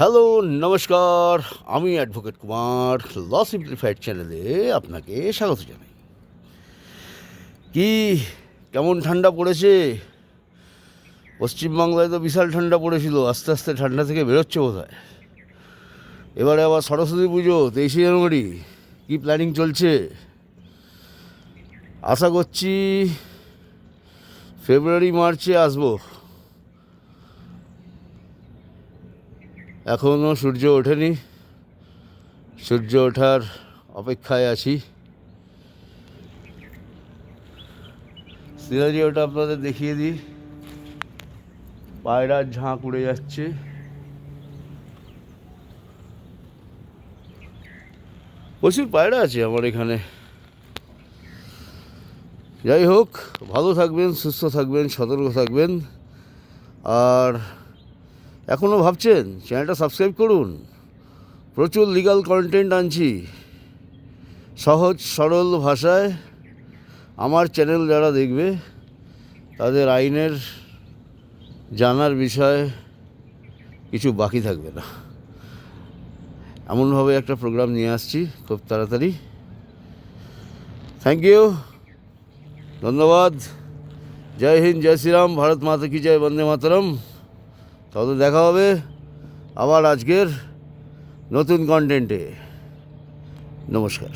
Hello, নমস্কার। আমি advocate Kumar, ল simplified চ্যানেলে আপনাকে স্বাগত জানাই। কি, কেমন ঠান্ডা পড়েছে? পশ্চিমবাংলায় তো বিশাল ঠান্ডা পড়েছিল, আস্তে আস্তে ঠান্ডা থেকে বেরোচ্ছে বোধ হয় এবারে আবার সরস্বতী পুজো, তেইশে জানুয়ারি, কী প্ল্যানিং চলছে? আশা করছি, ফেব্রুয়ারি, মার্চে আসব। এখনও সূর্য ওঠেনি। সূর্য ওঠার অপেক্ষায় আছি। সিনারি ওটা আপনাদের দেখিয়ে দিই। পায়রার ঝাঁক উড়ে যাচ্ছে। প্রচুর পায়রা আছে আমার এখানে। যাই হোক, ভালো থাকবেন, সুস্থ থাকবেন, সতর্ক থাকবেন। আর এখনও ভাবছেন? চ্যানেলটা সাবস্ক্রাইব করুন। প্রচুর লিগাল কন্টেন্ট আনছি। সহজ, সরল ভাষায় আমার চ্যানেল যারা দেখবে, তাদের আইনের জানার বিষয় কিছু বাকি থাকবে না। এমনভাবে একটা প্রোগ্রাম নিয়ে আসছি খুব তাড়াতাড়ি। থ্যাংক ইউ ধন্যবাদ। জয় হিন্দ, জয় শ্রীরাম। ভারত মাতা কি জয়, বন্দে মাতরম। তাহলে দেখা হবে আবার আজকের নতুন কন্টেন্টে নমস্কার।